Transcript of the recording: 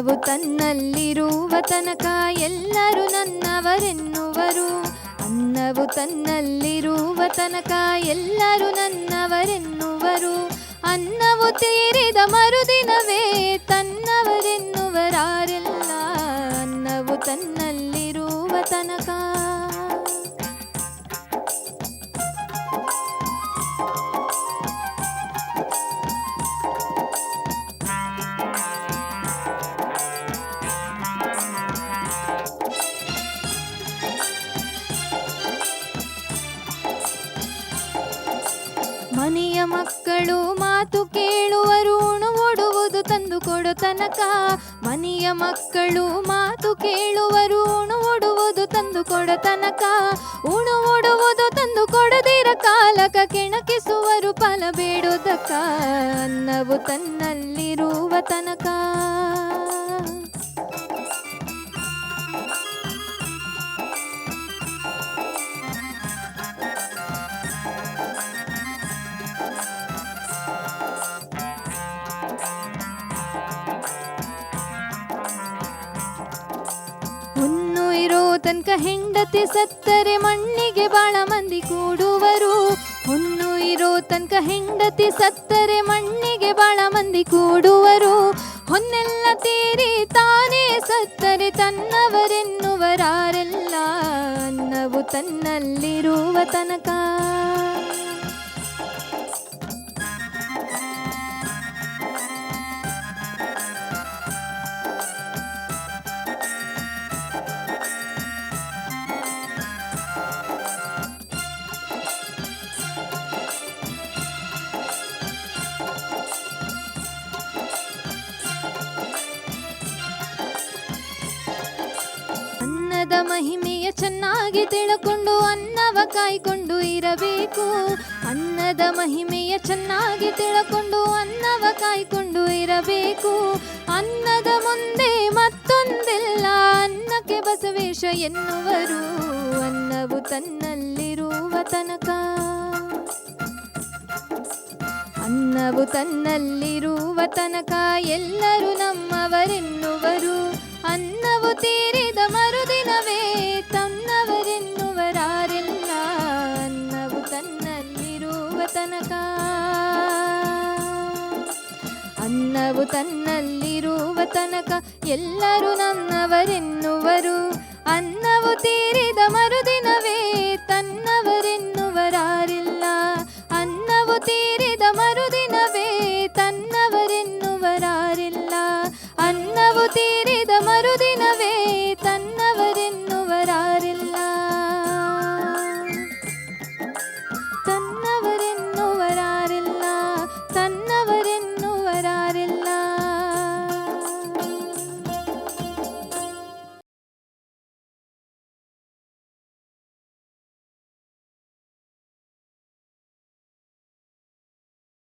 ಅನ್ನವು ತನ್ನಲ್ಲಿರುವ ತನಕ ಎಲ್ಲರೂ ನನ್ನವರೆನ್ನುವರು. ಅನ್ನವು ತನ್ನಲ್ಲಿರುವ ತನಕ ಎಲ್ಲರೂ ನನ್ನವರೆನ್ನುವರು. ಅನ್ನವು ತೀರಿದ ಮರುದಿನವೇ ತನ್ನವರೆನ್ನುವರಾರೆಲ್ಲ ಮನೆಯ ಮಕ್ಕಳು ಮಾತು ಕೇಳುವರು, ಉಣುವುಡುವುದು ತಂದು ಕೊಡು ತನಕ. ಮನೆಯ ಮಕ್ಕಳು ಮಾತು ಕೇಳುವರು, ಉಣುವುಡುವುದು ತಂದು ಕೊಡ ತನಕ. ಉಣುವುಡುವುದು ತಂದು ಕೊಡದಿರ ಕಾಲಕ ಕೆಣಕಿಸುವರು ಫಲ ಬೇಡುವುದಕ್ಕ. ಅನ್ನವು ತನ್ನಲ್ಲಿರುವ ತನಕ. ತನಕ ಹೆಂಡತಿ ಸತ್ತರೆ ಮಣ್ಣಿಗೆ ಬಾಳ ಮಂದಿ ಕೂಡುವರು. ಹುಣ್ಣು ಇರೋ ತನಕ ಹೆಂಡತಿ ಸತ್ತರೆ ಮಣ್ಣಿಗೆ ಬಾಳ ಮಂದಿ ಕೂಡುವರು. ಹೊನ್ನೆಲ್ಲ ತೀರಿ ತಾನೇ ಸತ್ತರೆ ತನ್ನವರೆನ್ನುವರಾರೆಲ್ಲ ಅನ್ನವು ತನ್ನಲ್ಲಿರುವ ತನಕ. ಅನ್ನದ ಮಹಿಮೆಯ ಚೆನ್ನಾಗಿ ತಿಳ್ಕೊಂಡು, ಅನ್ನವ ಕಾಯ್ಕೊಂಡು ಇರಬೇಕು. ಅನ್ನದ ಮಹಿಮೆಯ ಚೆನ್ನಾಗಿ ತಿಳ್ಕೊಂಡು, ಅನ್ನವ ಕಾಯ್ಕೊಂಡು ಇರಬೇಕು. ಅನ್ನದ ಮುಂದೆ ಮತ್ತೊಂದಿಲ್ಲ, ಅನ್ನಕ್ಕೆ ಬಸವೇಶ ಎನ್ನುವರು. ಅನ್ನವು ತನ್ನಲ್ಲಿರುವ ತನಕ. ಅನ್ನವು ತನ್ನಲ್ಲಿರುವ ತನಕ ಎಲ್ಲರೂ ನಮ್ಮವರೆನ್ನುವರು. ತನಕ. ಅನ್ನವು ತನ್ನಲ್ಲಿರುವ ತನಕ ಎಲ್ಲರೂ ನನ್ನವರೆನ್ನುವರು. ಅನ್ನವು ತೀರಿದ ಮರುದಿನವೇ